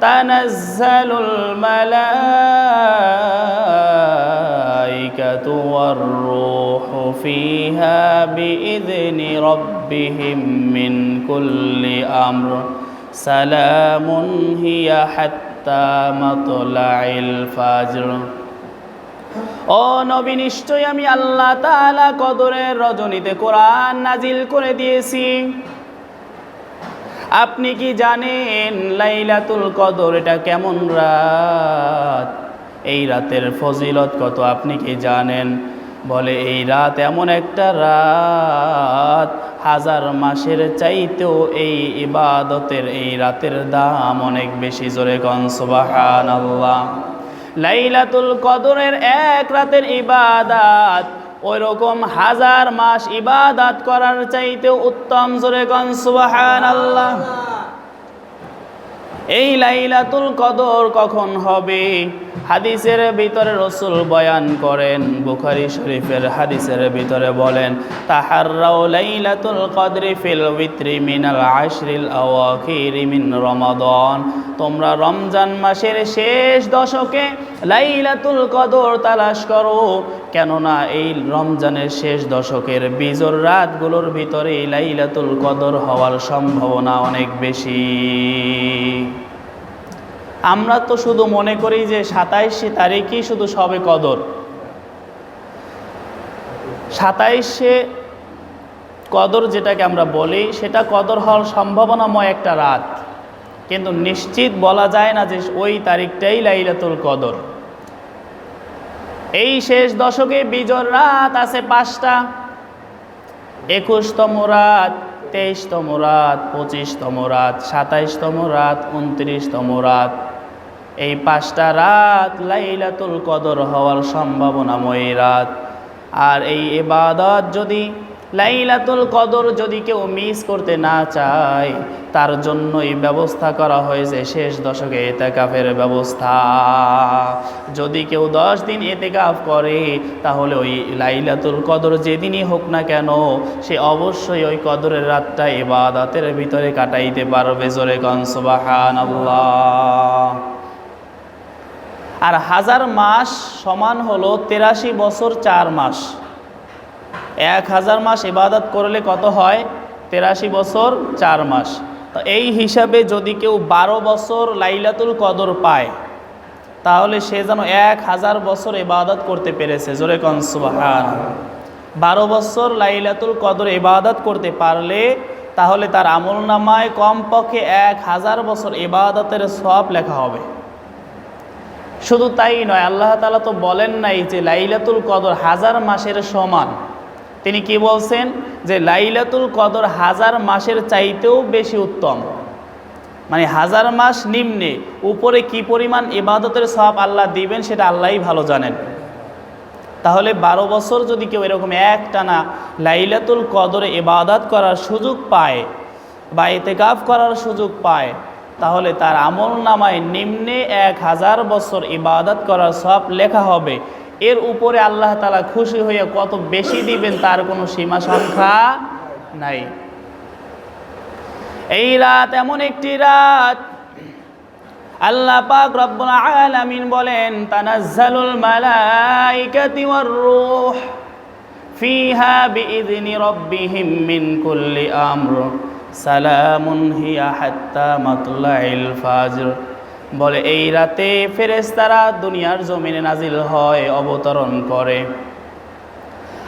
تنزل الملائكة والروح فيها بإذن ربهم من كل أمر سلام هي حتى مطلع الفجر ও নবী নিশ্চয় আমি আল্লাহ তাআলা কদরের রজনীতে কোরআন নাজিল করে দিয়েছি আপনি কি জানেন লাইলাতুল কদর, এটা কেমন রাত? এই রাতের ফজিলত কত, আপনি কি জানেন? বলে, এই রাত এমন একটা রাত, হাজার মাসের চাইতেও এই ইবাদতের, এই রাতের দাম অনেক বেশি। জোরে কন সুবাহান আল্লাহ লাইলাতুল কদরের এক রাতের ইবাদাত ওই রকম হাজার মাস ইবাদাত করার চাইতে উত্তম জোরে সুবাহান আল্লাহ এই লাইলাতুল কদর কখন হবে? হাদিসের ভিতরে রসুল বয়ান করেন, বুখারি শরীফের হাদিসের ভিতরে বলেন তাহাররাও লাইলাতুল আশরিল তোমরা রমজান মাসের শেষ দশকে লাইলাতুল কদর তালাশ করো, কেননা এই রমজানের শেষ দশকের বিজর রাতগুলোর ভিতরে লাইলাতুল কদর হওয়ার সম্ভাবনা অনেক বেশি। আমরা তো শুধু মনে করি যে সাতাইশে তারিখই শুধু সবে কদর। সাতাইশে কদর যেটাকে আমরা বলি, সেটা কদর হওয়ার সম্ভাবনাময় একটা রাত। কিন্তু নিশ্চিত বলা যায় না যে ওই তারিখটাই লাইলাতুল কদর। এই শেষ দশকে বিজর রাত আছে পাঁচটা। একুশতম রাত, তেইশতম রাত, পঁচিশতম রাত, সাতাইশতম রাত, উনত্রিশতম রাত। এই পাঁচটা রাত লাইলাতুল কদর হওয়ার সম্ভাবনাময় রাত। আর এই এবাদত যদি লাইলাতুল কদর যদি কেউ মিস করতে না চায়, তার জন্যই ব্যবস্থা করা হয়েছে শেষ দশকে এতেকাফের ব্যবস্থা। যদি কেউ দশ দিন এতেকাফ করে, তাহলে ওই লাইলাতুল কদর যেদিনই হোক না কেন, সে অবশ্যই ওই কদরের রাতটা এবাদাতের ভিতরে কাটাইতে পারবে জোরে কনসবাহান আল্লাহ আর হাজার মাস সমান হলো তেরাশি বছর চার মাস। এক হাজার মাস ইবাদত করলে কত হয়? তেরাশি বছর চার মাস। তো এই হিসাবে যদি কেউ বারো বছর লাইলাতুল কদর পায়, তাহলে সে যেন এক হাজার বছর ইবাদত করতে পেরেছে। জোরে কনসুবাহান বারো বছর লাইলাতুল কদর ইবাদত করতে পারলে, তাহলে তার আমল নামায় কমপক্ষে এক হাজার বছর ইবাদতের সব লেখা হবে। শুধু তাই নয়, আল্লাহ তালা তো বলেন নাই যে লাইলাতুল কদর হাজার মাসের সমান। তিনি কি বলছেন? যে লাইলাতুল কদর হাজার মাসের চাইতেও বেশি উত্তম। মানে হাজার মাস নিম্নে উপরে কি পরিমাণ ইবাদতের সব আল্লাহ দিবেন সেটা আল্লাহই ভালো জানেন। তাহলে বারো বছর যদি কেউ এরকম একটানা লাইলাতুল কদরে ইবাদত করার সুযোগ পায় বা এতেকাফ করার সুযোগ পায় তাহলে তার আমল নামায় নিম্নে এক হাজার বছর ইবাদত করার সব লেখা হবে। এর উপরে আল্লাহ তালা খুশি হয়ে কত বেশি দিবেন তার কোনো সীমা সংখ্যা নাই। এই রাত এমন একটি রাত, আল্লাহ পাক রব্বুল আলামিন বলেন, তানাজ্জালুল মালাইকাতি ওয়ার রূহ ফিহা বিইذনি রাব্বিহিম মিন কুল্লি আমর। সালামুন হিয়া হাত্তা মাতলাইল ফাজর। বলে, এই রাতে ফেরেশতারা দুনিয়ার জমিনে নাজিল হয়, অবতরণ করে।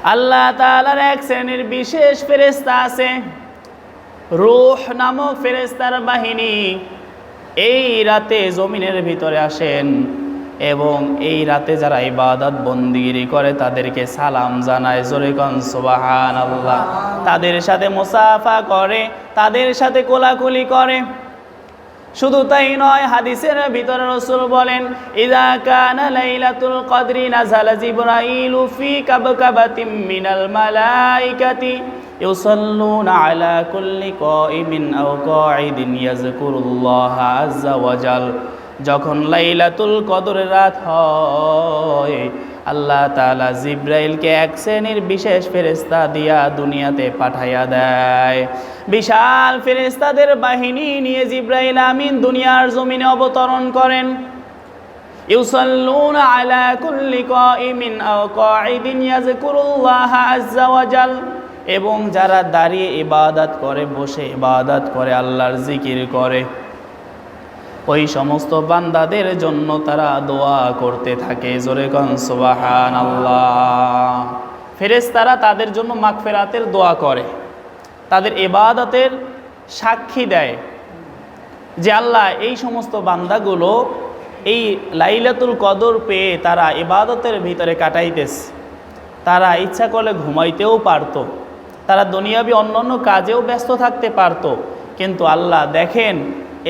আল্লাহ তাআলার এক শ্রেণির বিশেষ ফেরেশতা আছে। রূহ নামক ফেরেশতার বাহিনী এই রাতে জমিনের ভিতরে আসেন। এবং এই রাতে যারা ইবাদত বন্দিগিরি করে তাদেরকে সালাম জানায় জোরে কন সুবাহান আল্লাহ তাদের সাথে মুসাফা করে তাদের সাথে কোলাকুলি করে শুধু তাই নয় হাদিসের ভিতরে রসুল বলেন ইদা কানা লাইলাতুল কদরি নাযালা জিবরাইলু ফি কাবকাবাতিম মিনাল মালাইকাতি يصلون على كل قائم أو قاعد يذكر الله عز وجل যখন লাইলাতুল কদরের রাত হয়, আল্লাহ তালা জিব্রাইলকে এক শ্রেণির বিশেষ ফেরেস্তা দিয়া দুনিয়াতে পাঠাইয়া দেয়। বিশাল ফেরেস্তাদের বাহিনী নিয়ে জিব্রাইল আমিন দুনিয়ার জমিনে অবতরণ করেন। আলা এবং যারা দাঁড়িয়ে ইবাদত করে, বসে ইবাদত করে, আল্লাহর জিকির করে। ওই সমস্ত বান্দাদের জন্য তারা দোয়া করতে থাকে। জোরে কন সুবাহান আল্লাহ ফেরেশতারা তাদের জন্য মাগফিরাতের দোয়া করে। তাদের ইবাদতের সাক্ষী দেয় যে আল্লাহ এই সমস্ত বান্দাগুলো এই লাইলাতুল কদর পেয়ে তারা এবাদতের ভিতরে কাটাইতেছে। তারা ইচ্ছা করলে ঘুমাইতেও পারতো। তারা দুনিয়াবি অন্যান্য কাজেও ব্যস্ত থাকতে পারতো। কিন্তু আল্লাহ দেখেন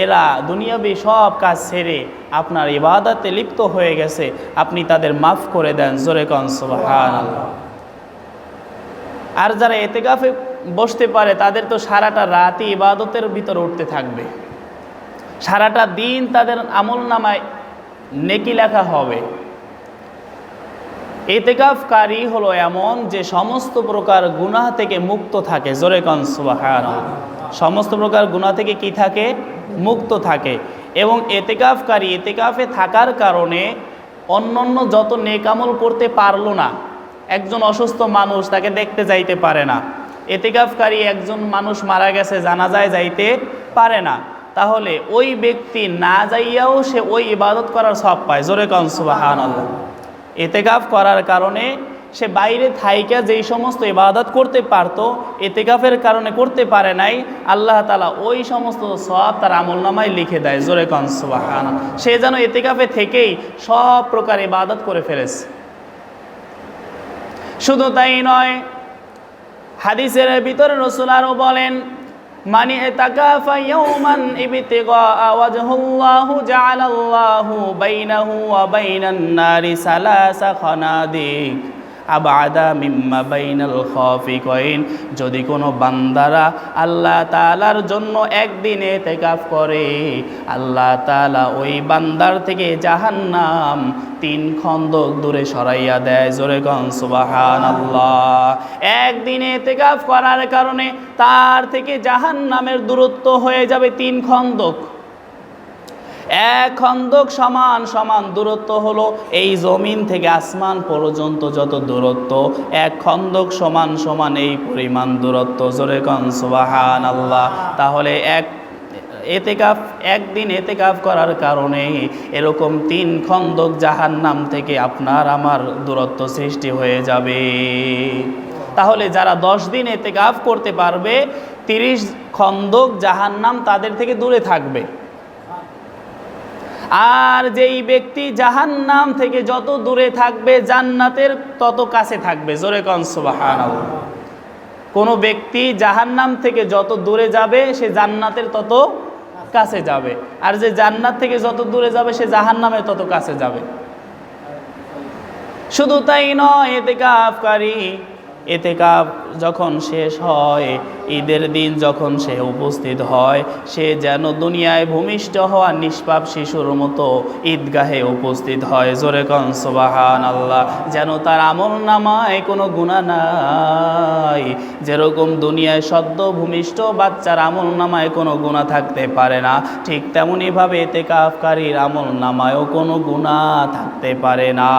এরা দুনিয়াবি সব কাজ ছেড়ে আপনার ইবাদতে লিপ্ত হয়ে গেছে। আপনি তাদের মাফ করে দেন, জোরে কন সুবহান আর যারা এতেকাফে বসতে পারে, তাদের তো সারাটা রাতই ইবাদতের ভিতরে উঠতে থাকবে। সারাটা দিন তাদের আমল নামায় নেকি লেখা হবে। এতেকাফকারী হলো এমন যে সমস্ত প্রকার গুনাহ থেকে মুক্ত থাকে, জোরে কন সমস্ত প্রকার গুনাহ থেকে কি থাকে? মুক্ত থাকে এবং এতেকাফকারী এতেকাফে থাকার কারণে অন্যান্য যত নেকামল করতে পারল না, একজন অসুস্থ মানুষ তাকে দেখতে যাইতে পারে না। এতেকাফকারী একজন মানুষ মারা গেছে জানাজায় যাইতে পারে না। তাহলে ওই ব্যক্তি না যাইয়াও সে ওই ইবাদত করার সব পায়। জোরে কন সুবাহান আল্লাহ এতেকাফ করার কারণে সে বাইরে থাইকা যেই সমস্ত ইবাদত করতে পারতো, এতেকাফের কারণে করতে পারে নাই, আল্লাহ তালা ওই সমস্ত সব তার আমল নামায় লিখে দেয়। জোরে কন সুবাহান সে যেন এতেকাফে থেকেই সব প্রকার ইবাদত করে ফেলেছে। শুধু তাই নয়, হাদিসের ভিতরে রসুল আরও বলেন মানে এতাকাফা ইয়াউমান ইবতিগা ওয়াজহুল্লাহু জাআলাল্লাহু বাইনাহু ওয়া বাইনান নারি সালাসা খানাদিক আবাদা মিম্মা বাইনাল খাফিকাইন। যদি কোনো বান্দারা আল্লাহ তাআলার জন্য একদিন এতেকাফ করে, আল্লাহ তাআলা ওই বান্দার থেকে জাহান্নাম তিন খন্দক দূরে সরাইয়া দেয়। জোরে গন সুবহানাল্লাহ। একদিন এতেকাফ করার কারণে তার থেকে জাহান্নামের দূরত্ব হয়ে যাবে তিন খন্দক। এক খন্দক সমান সমান দূরত্ব হলো এই জমিন থেকে আসমান পর্যন্ত যত দূরত্ব, এক খন্দক সমান সমান এই পরিমাণ দূরত্ব। জোরে কন সুবাহান আল্লাহ তাহলে এক এতেকাফ, একদিন এতেকাফ করার কারণে এরকম তিন খন্দক জাহান্নাম থেকে আপনার আমার দূরত্ব সৃষ্টি হয়ে যাবে। তাহলে যারা দশ দিন এতেকাফ করতে পারবে, তিরিশ খন্দক জাহান্নাম তাদের থেকে দূরে থাকবে। আর যেই ব্যক্তি জাহান্নাম থেকে যত দূরে থাকবে, জান্নাতের তত কাছে থাকবে। জোরে কন সুবাহান কোনো ব্যক্তি জাহান্নাম থেকে যত দূরে যাবে, সে জান্নাতের তত কাছে যাবে। আর যে জান্নাত থেকে যত দূরে যাবে, সে জাহান্নামের তত কাছে যাবে। শুধু তাই নয় এতে কাফকারী এতে কাপ যখন শেষ হয়, ঈদের দিন যখন সে উপস্থিত হয়, সে যেন দুনিয়ায় ভূমিষ্ঠ হওয়া নিষ্পাপ শিশুর মতো ঈদগাহে উপস্থিত হয়। জোরে কন সুবাহান আল্লাহ যেন তার আমল নামায় কোনো গুণা নাই। যেরকম দুনিয়ায় সদ্য ভূমিষ্ঠ বাচ্চার আমল নামায় কোনো গুণা থাকতে পারে না, ঠিক তেমনইভাবে এতে কাফকারীর আমল নামায়ও কোনো গুণা থাকতে পারে না।